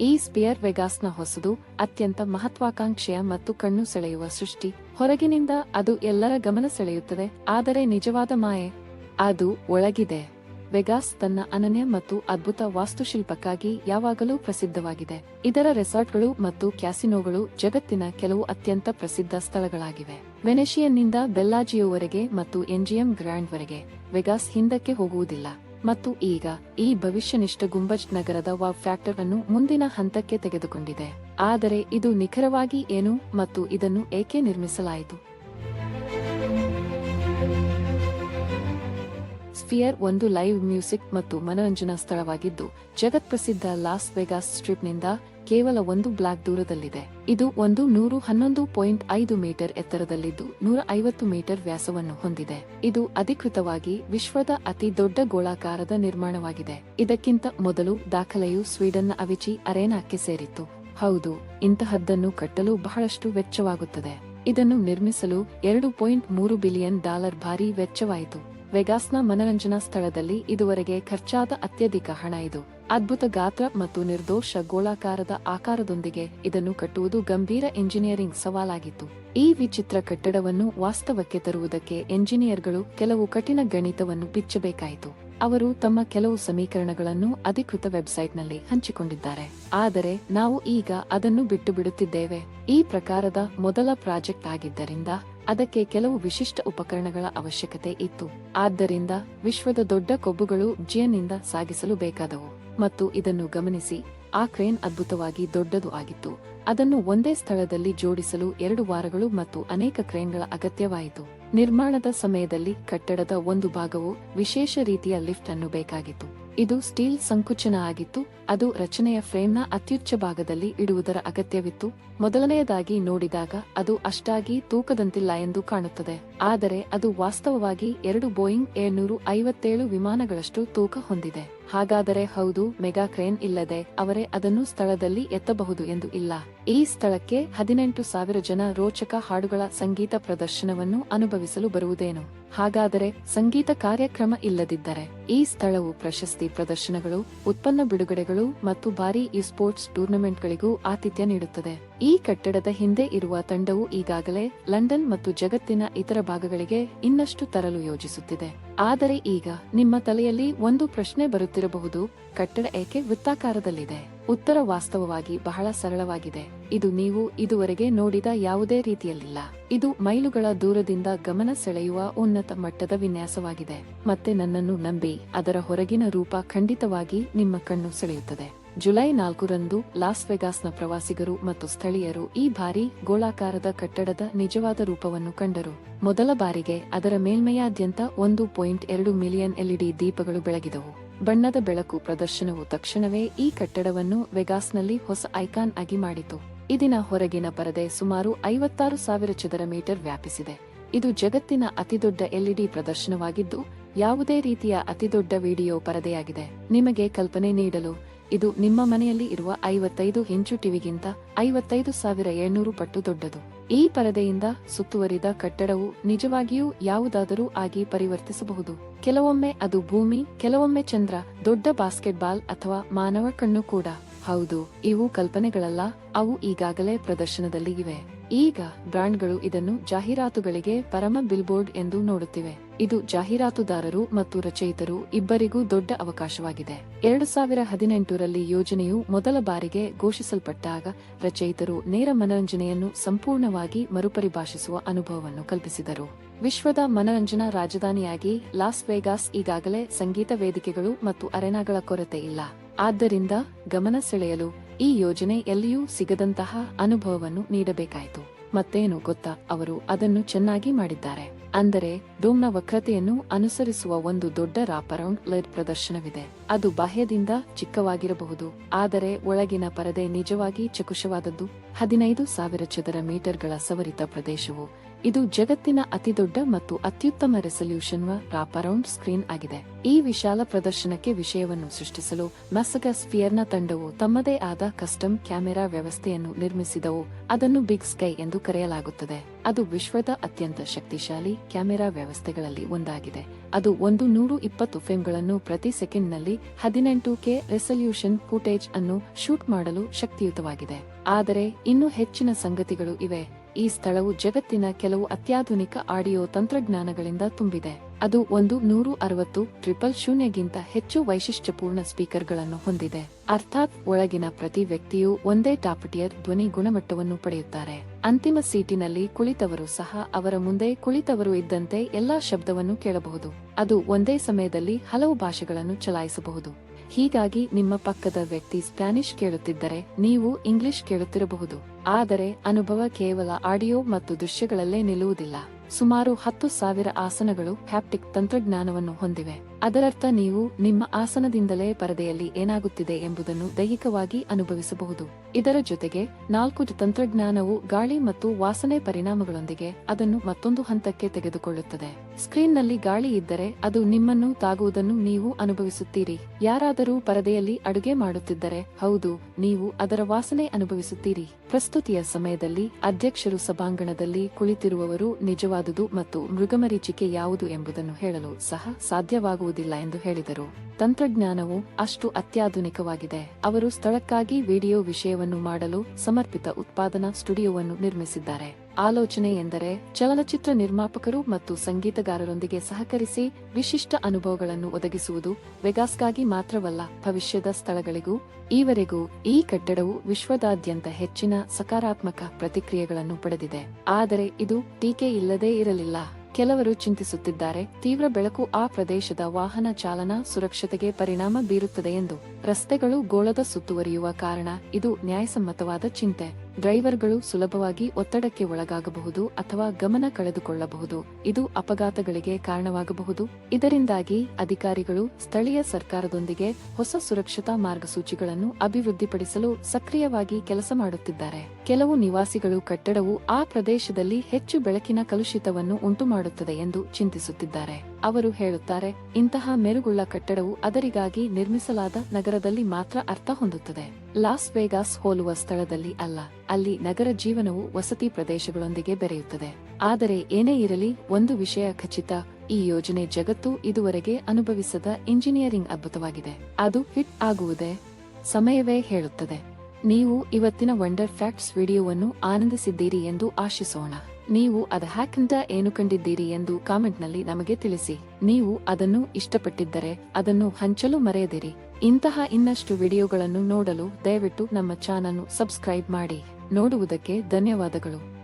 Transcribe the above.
ಈ ಸ್ಪಿಯರ್ ವೆಗಾಸ್ನ ಹೊಸದು, ಅತ್ಯಂತ ಮಹತ್ವಾಕಾಂಕ್ಷೆಯ ಮತ್ತು ಕಣ್ಣು ಸೆಳೆಯುವ ಸೃಷ್ಟಿ. ಹೊರಗಿನಿಂದ ಅದು ಎಲ್ಲರ ಗಮನ ಸೆಳೆಯುತ್ತದೆ, ಆದರೆ ನಿಜವಾದ ಮಾಯೆ? ಅದು ಒಳಗಿದೆ. ವೆಗಾಸ್ ತನ್ನ ಅನನ್ಯ ಮತ್ತು ಅದ್ಭುತ ವಾಸ್ತುಶಿಲ್ಪಕ್ಕಾಗಿ ಯಾವಾಗಲೂ ಪ್ರಸಿದ್ಧವಾಗಿದೆ. ಇದರ ರೆಸಾರ್ಟ್ಗಳು ಮತ್ತು ಕ್ಯಾಸಿನೋಗಳು ಜಗತ್ತಿನ ಕೆಲವು ಅತ್ಯಂತ ಪ್ರಸಿದ್ಧ ಸ್ಥಳಗಳಾಗಿವೆ. ವೆನೆಷಿಯನ್ನಿಂದ ಬೆಲ್ಲಾಜಿಯೋವರೆಗೆ ಮತ್ತು ಎನ್ಜಿಎಂ ಗ್ರ್ಯಾಂಡ್ವರೆಗೆ ವೆಗಾಸ್ ಹಿಂದಕ್ಕೆ ಹೋಗುವುದಿಲ್ಲ. ಮತ್ತು ಈಗ ಈ ಭವಿಷ್ಯನಿಷ್ಠ ಗುಂಬಜ್ ನಗರದ ವಾವ್ ಫ್ಯಾಕ್ಟರ್ ಅನ್ನು ಮುಂದಿನ ಹಂತಕ್ಕೆ ತೆಗೆದುಕೊಂಡಿದೆ. ಆದರೆ ಇದು ನಿಖರವಾಗಿ ಏನು ಮತ್ತು ಇದನ್ನು ಏಕೆ ನಿರ್ಮಿಸಲಾಯಿತು? ಸ್ಫಿಯರ್ ಒಂದು ಲೈವ್ ಮ್ಯೂಸಿಕ್ ಮತ್ತು ಮನರಂಜನಾ ಸ್ಥಳವಾಗಿದ್ದು, ಜಗತ್ಪ್ರಸಿದ್ಧ ಲಾಸ್ ವೆಗಾಸ್ ಸ್ಟ್ರಿಪ್ನಿಂದ ಕೇವಲ ಒಂದು ಬ್ಲಾಕ್ ದೂರದಲ್ಲಿದೆ. ಇದು ಒಂದು ನೂರು ಹನ್ನೊಂದು ಪಾಯಿಂಟ್ ಐದು ಮೀಟರ್ ಎತ್ತರದಲ್ಲಿದ್ದು ನೂರ ಐವತ್ತು ಮೀಟರ್ ವ್ಯಾಸವನ್ನು ಹೊಂದಿದೆ. ಇದು ಅಧಿಕೃತವಾಗಿ ವಿಶ್ವದ ಅತಿ ದೊಡ್ಡ ಗೋಳಾಕಾರದ ನಿರ್ಮಾಣವಾಗಿದೆ. ಇದಕ್ಕಿಂತ ಮೊದಲು ದಾಖಲೆಯು ಸ್ವೀಡನ್ನ ಅವಿಚಿ ಅರೇನಾಕ್ಕೆ ಸೇರಿತ್ತು. ಹೌದು, ಇಂತಹದ್ದನ್ನು ಕಟ್ಟಲು ಬಹಳಷ್ಟು ವೆಚ್ಚವಾಗುತ್ತದೆ. ಇದನ್ನು ನಿರ್ಮಿಸಲು ಎರಡು ಪಾಯಿಂಟ್ ಮೂರು ಬಿಲಿಯನ್ ಡಾಲರ್ ಭಾರಿ ವೆಚ್ಚವಾಯಿತು. ವೆಗಾಸ್ನ ಮನರಂಜನಾ ಸ್ಥಳದಲ್ಲಿ ಇದುವರೆಗೆ ಖರ್ಚಾದ ಅತ್ಯಧಿಕ ಹಣ ಇದು. ಅದ್ಭುತ ಗಾತ್ರ ಮತ್ತು ನಿರ್ದೋಷ ಗೋಳಾಕಾರದ ಆಕಾರದೊಂದಿಗೆ ಇದನ್ನು ಕಟ್ಟುವುದು ಗಂಭೀರ ಎಂಜಿನಿಯರಿಂಗ್ ಸವಾಲಾಗಿತ್ತು. ಈ ವಿಚಿತ್ರ ಕಟ್ಟಡವನ್ನು ವಾಸ್ತವಕ್ಕೆ ತರುವುದಕ್ಕೆ ಎಂಜಿನಿಯರ್ಗಳು ಕೆಲವು ಕಠಿಣ ಗಣಿತವನ್ನು ಬಿಚ್ಚಬೇಕಾಯಿತು. ಅವರು ತಮ್ಮ ಕೆಲವು ಸಮೀಕರಣಗಳನ್ನು ಅಧಿಕೃತ ವೆಬ್ಸೈಟ್ನಲ್ಲಿ ಹಂಚಿಕೊಂಡಿದ್ದಾರೆ. ಆದರೆ ನಾವು ಈಗ ಅದನ್ನು ಬಿಟ್ಟು ಬಿಡುತ್ತಿದ್ದೇವೆ ಈ ಪ್ರಕಾರದ ಮೊದಲ ಪ್ರಾಜೆಕ್ಟ್ ಆಗಿದ್ದರಿಂದ ಅದಕ್ಕೆ ಕೆಲವು ವಿಶಿಷ್ಟ ಉಪಕರಣಗಳ ಅವಶ್ಯಕತೆ ಇತ್ತು. ಆದ್ದರಿಂದ ವಿಶ್ವದ ದೊಡ್ಡ ಕೊಬ್ಬುಗಳು ಜಿಯನ್ನಿಂದ ಸಾಗಿಸಲು ಬೇಕಾದವು. ಮತ್ತು ಇದನ್ನು ಗಮನಿಸಿ, ಆ ಕ್ರೇನ್ ಅದ್ಭುತವಾಗಿ ದೊಡ್ಡದು ಆಗಿತ್ತು. ಅದನ್ನು ಒಂದೇ ಸ್ಥಳದಲ್ಲಿ ಜೋಡಿಸಲು ಎರಡು ವಾರಗಳು ಮತ್ತು ಅನೇಕ ಕ್ರೇನ್ಗಳ ಅಗತ್ಯವಾಯಿತು. ನಿರ್ಮಾಣದ ಸಮಯದಲ್ಲಿ ಕಟ್ಟಡದ ಒಂದು ಭಾಗವು ವಿಶೇಷ ರೀತಿಯ ಲಿಫ್ಟ್ ಅನ್ನು ಬೇಕಾಗಿತ್ತು. ಇದು ಸ್ಟೀಲ್ ಸಂಕುಚನ ಆಗಿತ್ತು. ಅದು ರಚನೆಯ ಫ್ರೇಮ್ನ ಅತ್ಯುಚ್ಚ ಭಾಗದಲ್ಲಿ ಇಡುವುದರ ಅಗತ್ಯವಿತ್ತು. ಮೊದಲನೆಯದಾಗಿ ನೋಡಿದಾಗ ಅದು ಅಷ್ಟಾಗಿ ತೂಕದಂತಿಲ್ಲ ಎಂದು ಕಾಣುತ್ತದೆ. ಆದರೆ ಅದು ವಾಸ್ತವವಾಗಿ ಎರಡು ಬೋಯಿಂಗ್ ಏಳ್ನೂರು ಐವತ್ತೇಳು ವಿಮಾನಗಳಷ್ಟು ತೂಕ ಹೊಂದಿದೆ. ಹಾಗಾದರೆ ಹೌದು, ಮೆಗಾ ಕ್ರೇನ್ ಇಲ್ಲದೆ ಅವರೇ ಅದನ್ನು ಸ್ಥಳದಲ್ಲಿ ಎತ್ತಬಹುದು ಎಂದು ಇಲ್ಲ. ಈ ಸ್ಥಳಕ್ಕೆ ಹದಿನೆಂಟು ಸಾವಿರ ಜನ ರೋಚಕ ಹಾಡುಗಳ ಸಂಗೀತ ಪ್ರದರ್ಶನವನ್ನು ಅನುಭವಿಸಲು ಬರುವುದೇನು? ಹಾಗಾದರೆ ಸಂಗೀತ ಕಾರ್ಯಕ್ರಮ ಇಲ್ಲದಿದ್ದರೆ ಈ ಸ್ಥಳವು ಪ್ರಶಸ್ತಿ ಪ್ರದರ್ಶನಗಳು, ಉತ್ಪನ್ನ ಬಿಡುಗಡೆಗಳು ಮತ್ತು ಭಾರೀ ಇ ಸ್ಪೋರ್ಟ್ಸ್ ಟೂರ್ನಮೆಂಟ್ಗಳಿಗೂ ಆತಿಥ್ಯ ನೀಡುತ್ತದೆ. ಈ ಕಟ್ಟಡದ ಹಿಂದೆ ಇರುವ ತಂಡವು ಈಗಾಗಲೇ ಲಂಡನ್ ಮತ್ತು ಜಗತ್ತಿನ ಇತರ ಭಾಗಗಳಿಗೆ ಇನ್ನಷ್ಟು ತರಲು ಯೋಜಿಸುತ್ತಿದೆ. ಆದರೆ ಈಗ ನಿಮ್ಮ ತಲೆಯಲ್ಲಿ ಒಂದು ಪ್ರಶ್ನೆ ಬರುತ್ತಿರಬಹುದು, ಕಟ್ಟಡ ಏಕೆ ವೃತ್ತಾಕಾರದಲ್ಲಿದೆ? ಉತ್ತರ ವಾಸ್ತವವಾಗಿ ಬಹಳ ಸರಳವಾಗಿದೆ. ಇದು ನೀವು ಇದುವರೆಗೆ ನೋಡಿದ ಯಾವುದೇ ರೀತಿಯಲ್ಲಿಲ್ಲ. ಇದು ಮೈಲುಗಳ ದೂರದಿಂದ ಗಮನ ಸೆಳೆಯುವ ಉನ್ನತ ಮಟ್ಟದ ವಿನ್ಯಾಸವಾಗಿದೆ. ಮತ್ತೆ ನನ್ನನ್ನು ನಂಬಿ ಅದರ ಹೊರಗಿನ ರೂಪ ಖಂಡಿತವಾಗಿ ನಿಮ್ಮ ಕಣ್ಣು ಸೆಳೆಯುತ್ತದೆ. ಜುಲೈ ನಾಲ್ಕರಂದು ಲಾಸ್ ವೆಗಾಸ್ನ ಪ್ರವಾಸಿಗರು ಮತ್ತು ಸ್ಥಳೀಯರು ಈ ಬಾರಿ ಗೋಳಾಕಾರದ ಕಟ್ಟಡದ ನಿಜವಾದ ರೂಪವನ್ನು ಕಂಡರು. ಮೊದಲ ಬಾರಿಗೆ ಅದರ ಮೇಲ್ಮೈಯಾದ್ಯಂತ ಒಂದು ಪಾಯಿಂಟ್ ಎರಡು ಮಿಲಿಯನ್ ಎಲ್ಇಡಿ ದೀಪಗಳು ಬೆಳಗಿದವು. ಬಣ್ಣದ ಬೆಳಕು ಪ್ರದರ್ಶನವು ತಕ್ಷಣವೇ ಈ ಕಟ್ಟಡವನ್ನು ವೆಗಾಸ್ನಲ್ಲಿ ಹೊಸ ಐಕಾನ್ ಆಗಿ ಮಾಡಿತು. ಇದಿನ ಹೊರಗಿನ ಪರದೆ ಸುಮಾರು ಐವತ್ತಾರು ಸಾವಿರ ಚದರ ಮೀಟರ್ ವ್ಯಾಪಿಸಿದೆ. ಇದು ಜಗತ್ತಿನ ಅತಿದೊಡ್ಡ ಎಲ್ಇಡಿ ಪ್ರದರ್ಶನವಾಗಿದ್ದು, ಯಾವುದೇ ರೀತಿಯ ಅತಿದೊಡ್ಡ ವಿಡಿಯೋ ಪರದೆಯಾಗಿದೆ. ನಿಮಗೆ ಕಲ್ಪನೆ ನೀಡಲು ಇದು ನಿಮ್ಮ ಮನೆಯಲ್ಲಿ ಇರುವ ಐವತ್ತೈದು ಇಂಚು ಟಿವಿಗಿಂತ ಐವತ್ತೈದು ಸಾವಿರ ಏಳ್ನೂರು ಪಟ್ಟು ದೊಡ್ಡದು. ಈ ಪರದೆಯಿಂದ ಸುತ್ತುವರಿದ ಕಟ್ಟಡವು ನಿಜವಾಗಿಯೂ ಯಾವುದಾದರೂ ಆಗಿ ಪರಿವರ್ತಿಸಬಹುದು. ಕೆಲವೊಮ್ಮೆ ಅದು ಭೂಮಿ, ಕೆಲವೊಮ್ಮೆ ಚಂದ್ರ, ದೊಡ್ಡ ಬಾಸ್ಕೆಟ್ಬಾಲ್ ಅಥವಾ ಮಾನವ ಕಣ್ಣು ಕೂಡ. ಹೌದು, ಇವು ಕಲ್ಪನೆಗಳಲ್ಲ, ಅವು ಈಗಾಗಲೇ ಪ್ರದರ್ಶನದಲ್ಲಿ ಇವೆ. ಈಗ ಬ್ರ್ಯಾಂಡ್ಗಳು ಇದನ್ನು ಜಾಹೀರಾತುಗಳಿಗೆ ಪರಮ ಬಿಲ್ಬೋರ್ಡ್ ಎಂದು ನೋಡುತ್ತಿವೆ. ಇದು ಜಾಹೀರಾತುದಾರರು ಮತ್ತು ರಚಯಿತರು ಇಬ್ಬರಿಗೂ ದೊಡ್ಡ ಅವಕಾಶವಾಗಿದೆ. ಎರಡು ಸಾವಿರ ಹದಿನೆಂಟರಲ್ಲಿ ಯೋಜನೆಯು ಮೊದಲ ಬಾರಿಗೆ ಘೋಷಿಸಲ್ಪಟ್ಟಾಗ ರಚಯಿತರು ನೇರ ಮನರಂಜನೆಯನ್ನು ಸಂಪೂರ್ಣವಾಗಿ ಮರುಪರಿಭಾಷಿಸುವ ಅನುಭವವನ್ನು ಕಲ್ಪಿಸಿದರು. ವಿಶ್ವದ ಮನರಂಜನಾ ರಾಜಧಾನಿಯಾಗಿ ಲಾಸ್ ವೇಗಾಸ್ ಈಗಾಗಲೇ ಸಂಗೀತ ವೇದಿಕೆಗಳು ಮತ್ತು ಅರೆನಾಗಳ ಕೊರತೆ ಇಲ್ಲ. ಆದ್ದರಿಂದ ಗಮನ ಸೆಳೆಯಲು ಈ ಯೋಜನೆ ಎಲ್ಲಿಯೂ ಸಿಗದಂತಹ ಅನುಭವವನ್ನು ನೀಡಬೇಕಾಯಿತು. ಮತ್ತೇನು ಗೊತ್ತಾ, ಅವರು ಅದನ್ನು ಚೆನ್ನಾಗಿ ಮಾಡಿದ್ದಾರೆ. ಅಂದರೆ, ಡೋಮ್ನ ವಕ್ರತೆಯನ್ನು ಅನುಸರಿಸುವ ಒಂದು ದೊಡ್ಡ ರಾಪರೌಂಡ್ ಲೈಟ್ ಪ್ರದರ್ಶನವಿದೆ. ಅದು ಬಾಹ್ಯದಿಂದ ಚಿಕ್ಕವಾಗಿರಬಹುದು, ಆದರೆ ಒಳಗಿನ ಪರದೆ ನಿಜವಾಗಿ ಚಕುಶವಾದದ್ದು ಹದಿನೈದು ಸಾವಿರ ಚದರ ಮೀಟರ್ಗಳ ಸವರಿತ ಪ್ರದೇಶವು ಇದು ಜಗತ್ತಿನ ಅತಿದೊಡ್ಡ ಮತ್ತು ಅತ್ಯುತ್ತಮ ರೆಸಲ್ಯೂಷನ್ ರಾಪರೌಂಡ್ ಸ್ಕ್ರೀನ್ ಆಗಿದೆ. ಈ ವಿಶಾಲ ಪ್ರದರ್ಶನಕ್ಕೆ ವಿಷಯವನ್ನು ಸೃಷ್ಟಿಸಲು ಮಸಗ ಸ್ಫಿಯರ್ನ ತಂಡವು ತಮ್ಮದೇ ಆದ ಕಸ್ಟಮ್ ಕ್ಯಾಮೆರಾ ವ್ಯವಸ್ಥೆಯನ್ನು ನಿರ್ಮಿಸಿದವು. ಅದನ್ನು ಬಿಗ್ ಸ್ಕೈ ಎಂದು ಕರೆಯಲಾಗುತ್ತದೆ. ಅದು ವಿಶ್ವದ ಅತ್ಯಂತ ಶಕ್ತಿಶಾಲಿ ಕ್ಯಾಮೆರಾ ವ್ಯವಸ್ಥೆಗಳಲ್ಲಿ ಒಂದಾಗಿದೆ. ಅದು ಒಂದು ನೂರು ಇಪ್ಪತ್ತು ಫ್ರೇಮ್ಗಳನ್ನು ಪ್ರತಿ ಸೆಕೆಂಡ್ನಲ್ಲಿ ಹದಿನೆಂಟು ಕೆ ರೆಸಲ್ಯೂಷನ್ ಫುಟೇಜ್ ಅನ್ನು ಶೂಟ್ ಮಾಡಲು ಶಕ್ತಿಯುತವಾಗಿದೆ. ಆದರೆ ಇನ್ನೂ ಹೆಚ್ಚಿನ ಸಂಗತಿಗಳು ಇವೆ. ಈ ಸ್ಥಳವು ಜಗತ್ತಿನ ಕೆಲವು ಅತ್ಯಾಧುನಿಕ ಆಡಿಯೋ ತಂತ್ರಜ್ಞಾನಗಳಿಂದ ತುಂಬಿದೆ. ಅದು ಒಂದು ನೂರು ಅರವತ್ತು ಟ್ರಿಪಲ್ ಶೂನ್ಯಗಿಂತ ಹೆಚ್ಚು ವೈಶಿಷ್ಟ್ಯಪೂರ್ಣ ಸ್ಪೀಕರ್ಗಳನ್ನು ಹೊಂದಿದೆ. ಅರ್ಥಾತ್ ಒಳಗಿನ ಪ್ರತಿ ವ್ಯಕ್ತಿಯು ಒಂದೇ ಟಾಪಟಿಯರ್ ಧ್ವನಿ ಗುಣಮಟ್ಟವನ್ನು ಪಡೆಯುತ್ತಾರೆ. ಅಂತಿಮ ಸೀಟಿನಲ್ಲಿ ಕುಳಿತವರು ಸಹ ಅವರ ಮುಂದೆ ಕುಳಿತವರು ಇದ್ದಂತೆ ಎಲ್ಲಾ ಶಬ್ದವನ್ನು ಕೇಳಬಹುದು. ಅದು ಒಂದೇ ಸಮಯದಲ್ಲಿ ಹಲವು ಭಾಷೆಗಳನ್ನು ಚಲಾಯಿಸಬಹುದು. ಹೀಗಾಗಿ ನಿಮ್ಮ ಪಕ್ಕದ ವ್ಯಕ್ತಿ ಸ್ಪ್ಯಾನಿಷ್ ಕೇಳುತ್ತಿದ್ದರೆ ನೀವು ಇಂಗ್ಲಿಷ್ ಕೇಳುತ್ತಿರಬಹುದು. ಆದರೆ ಅನುಭವ ಕೇವಲ ಆಡಿಯೋ ಮತ್ತು ದೃಶ್ಯಗಳಲ್ಲೇ ನಿಲ್ಲುವುದಿಲ್ಲ. ಸುಮಾರು ಹತ್ತು ಸಾವಿರ ಆಸನಗಳು ಹ್ಯಾಪ್ಟಿಕ್ ತಂತ್ರಜ್ಞಾನವನ್ನು ಹೊಂದಿವೆ. ಅದರರ್ಥ ನೀವು ನಿಮ್ಮ ಆಸನದಿಂದಲೇ ಪರದೆಯಲ್ಲಿ ಏನಾಗುತ್ತಿದೆ ಎಂಬುದನ್ನು ದೈಹಿಕವಾಗಿ ಅನುಭವಿಸಬಹುದು. ಇದರ ಜೊತೆಗೆ ನಾಲ್ಕು ತಂತ್ರಜ್ಞಾನವು ಗಾಳಿ ಮತ್ತು ವಾಸನೆ ಪರಿಣಾಮಗಳೊಂದಿಗೆ ಅದನ್ನು ಮತ್ತೊಂದು ಹಂತಕ್ಕೆ ತೆಗೆದುಕೊಳ್ಳುತ್ತದೆ. ಸ್ಕ್ರೀನ್ನಲ್ಲಿ ಗಾಳಿ ಇದ್ದರೆ ಅದು ನಿಮ್ಮನ್ನು ತಾಗುವುದನ್ನು ನೀವು ಅನುಭವಿಸುತ್ತೀರಿ. ಯಾರಾದರೂ ಪರದೆಯಲ್ಲಿ ಅಡುಗೆ ಮಾಡುತ್ತಿದ್ದರೆ, ಹೌದು, ನೀವು ಅದರ ವಾಸನೆ ಅನುಭವಿಸುತ್ತೀರಿ. ಪ್ರಸ್ತುತಿಯ ಸಮಯದಲ್ಲಿ ಅಧ್ಯಕ್ಷರು ಸಭಾಂಗಣದಲ್ಲಿ ಕುಳಿತಿರುವವರು ನಿಜವಾದುದು ಮತ್ತು ಮೃಗಮರೀಚಿಕೆ ಯಾವುದು ಎಂಬುದನ್ನು ಹೇಳಲು ಸಹ ಸಾಧ್ಯವಾಗುವುದಿಲ್ಲ ಎಂದು ಹೇಳಿದರು. ತಂತ್ರಜ್ಞಾನವು ಅಷ್ಟು ಅತ್ಯಾಧುನಿಕವಾಗಿದೆ. ಅವರು ಸ್ಥಳಕ್ಕಾಗಿ ವಿಡಿಯೋ ವಿಷಯವನ್ನು ಮಾಡಲು ಸಮರ್ಪಿತ ಉತ್ಪಾದನಾ ಸ್ಟುಡಿಯೋವನ್ನು ನಿರ್ಮಿಸಿದ್ದಾರೆ. ಆಲೋಚನೆ ಎಂದರೆ ಚಲನಚಿತ್ರ ನಿರ್ಮಾಪಕರು ಮತ್ತು ಸಂಗೀತಗಾರರೊಂದಿಗೆ ಸಹಕರಿಸಿ ವಿಶಿಷ್ಟ ಅನುಭವಗಳನ್ನು ಒದಗಿಸುವುದು ವೆಗಾಸ್ಗಾಗಿ ಮಾತ್ರವಲ್ಲ ಭವಿಷ್ಯದ ಸ್ಥಳಗಳಿಗೂ, ಈವರೆಗೂ ಈ ಕಟ್ಟಡವು ವಿಶ್ವದಾದ್ಯಂತ ಹೆಚ್ಚಿನ ಸಕಾರಾತ್ಮಕ ಪ್ರತಿಕ್ರಿಯೆಗಳನ್ನು ಪಡೆದಿದೆ. ಆದರೆ ಇದು ಟೀಕೆ ಇಲ್ಲದೇ ಇರಲಿಲ್ಲ. ಕೆಲವರು ಚಿಂತಿಸುತ್ತಿದ್ದಾರೆ, ತೀವ್ರ ಬೆಳಕು ಆ ಪ್ರದೇಶದ ವಾಹನ ಚಾಲನಾ ಸುರಕ್ಷತೆಗೆ ಪರಿಣಾಮ ಬೀರುತ್ತದೆ ಎಂದು. ರಸ್ತೆಗಳು ಗೋಳದ ಸುತ್ತುವರಿಯುವ ಕಾರಣ ಇದು ನ್ಯಾಯಸಮ್ಮತವಾದ ಚಿಂತೆ. ಡ್ರೈವರ್ಗಳು ಸುಲಭವಾಗಿ ಒತ್ತಡಕ್ಕೆ ಒಳಗಾಗಬಹುದು ಅಥವಾ ಗಮನ ಕಳೆದುಕೊಳ್ಳಬಹುದು. ಇದು ಅಪಘಾತಗಳಿಗೆ ಕಾರಣವಾಗಬಹುದು. ಇದರಿಂದಾಗಿ ಅಧಿಕಾರಿಗಳು ಸ್ಥಳೀಯ ಸರ್ಕಾರದೊಂದಿಗೆ ಹೊಸ ಸುರಕ್ಷತಾ ಮಾರ್ಗಸೂಚಿಗಳನ್ನು ಅಭಿವೃದ್ಧಿಪಡಿಸಲು ಸಕ್ರಿಯವಾಗಿ ಕೆಲಸ ಮಾಡುತ್ತಿದ್ದಾರೆ. ಕೆಲವು ನಿವಾಸಿಗಳು ಕಟ್ಟಡವು ಆ ಪ್ರದೇಶದಲ್ಲಿ ಹೆಚ್ಚು ಬೆಳಕಿನ ಕಲುಷಿತವನ್ನು ಉಂಟುಮಾಡುತ್ತದೆ ಎಂದು ಚಿಂತಿಸುತ್ತಿದ್ದಾರೆ. ಅವರು ಹೇಳುತ್ತಾರೆ, ಇಂತಹ ಮೆರುಗುಳ್ಳ ಕಟ್ಟಡವು ಅದರಿಗಾಗಿ ನಿರ್ಮಿಸಲಾದ ನಗರದಲ್ಲಿ ಮಾತ್ರ ಅರ್ಥ ಹೊಂದುತ್ತದೆ. ಲಾಸ್ ವೇಗಾಸ್ ಹೋಲುವ ಸ್ಥಳದಲ್ಲಿ ಅಲ್ಲ, ಅಲ್ಲಿ ನಗರ ಜೀವನವು ವಸತಿ ಪ್ರದೇಶಗಳೊಂದಿಗೆ ಬೆರೆಯುತ್ತದೆ. ಆದರೆ ಏನೇ ಇರಲಿ, ಒಂದು ವಿಷಯ ಖಚಿತ, ಈ ಯೋಜನೆ ಜಗತ್ತು ಇದುವರೆಗೆ ಅನುಭವಿಸದ ಇಂಜಿನಿಯರಿಂಗ್ ಅದ್ಭುತವಾಗಿದೆ. ಅದು ಹಿಟ್ ಆಗುವುದೇ? ಸಮಯವೇ ಹೇಳುತ್ತದೆ. ನೀವು ಇವತ್ತಿನ ವಂಡರ್ ಫ್ಯಾಕ್ಟ್ಸ್ ವಿಡಿಯೋವನ್ನು ಆನಂದಿಸಿದ್ದೀರಿ ಎಂದು ಆಶಿಸೋಣ. ನೀವು ಅದ ಹ್ಯಾಕಿಂದ ಏನು ಕಂಡಿದ್ದೀರಿ ಎಂದು ಕಾಮೆಂಟ್ನಲ್ಲಿ ನಮಗೆ ತಿಳಿಸಿ. ನೀವು ಅದನ್ನು ಇಷ್ಟಪಟ್ಟಿದ್ದರೆ ಅದನ್ನು ಹಂಚಲು ಮರೆಯದಿರಿ. ಇಂತಹ ಇನ್ನಷ್ಟು ವಿಡಿಯೋಗಳನ್ನು ನೋಡಲು ದಯವಿಟ್ಟು ನಮ್ಮ ಚಾನಲ್ ಸಬ್ಸ್ಕ್ರೈಬ್ ಮಾಡಿ. ನೋಡುವುದಕ್ಕೆ ಧನ್ಯವಾದಗಳು.